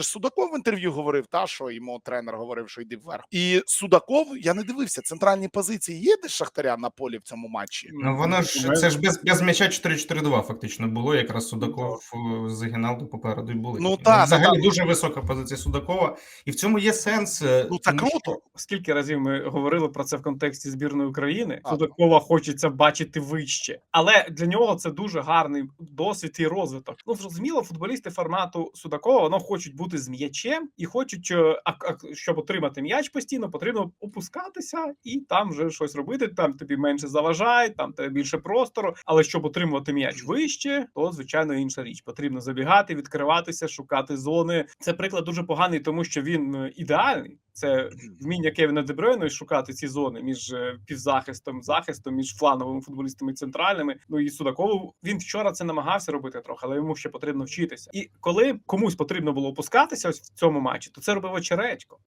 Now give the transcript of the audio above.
Це ж Судаков в інтерв'ю говорив, та що йому тренер говорив, що йди вверх. І Судаков, я не дивився, центральні позиції є десь Шахтаря на полі в цьому матчі. Ну воно ж це ж без, без м'яча 4-4-2 фактично було. Якраз Судаков е, з Гіналду попереду й були. Ну, такі. та, та, взагалі та. дуже висока позиція Судакова, і в цьому є сенс. е, Ну це що- круто. Скільки разів ми говорили про це в контексті збірної України? А. Судакова хочеться бачити вище, але для нього це дуже гарний досвід і розвиток. Ну зрозуміло, футболісти формату Судакова воно хочуть бути з м'ячем і хочуть, е, щоб отримати м'яч постійно, потрібно опускатися і там вже щось робити. Там тобі менше заважають, там тебе більше простору. Але щоб отримувати м'яч вище, то звичайно інша річ. Потрібно забігати, відкриватися, шукати зони. Це приклад дуже поганий, тому що він е, ідеальний. Це вміння Кевіна Дебройна шукати ці зони між е, півзахистом, захистом, між флановими футболістами і центральними. Ну і Судакову він вчора це намагався робити трохи, але йому ще потрібно вчитися. І коли комусь потрібно було опускатися ось в цьому матчі, то це робив очередько.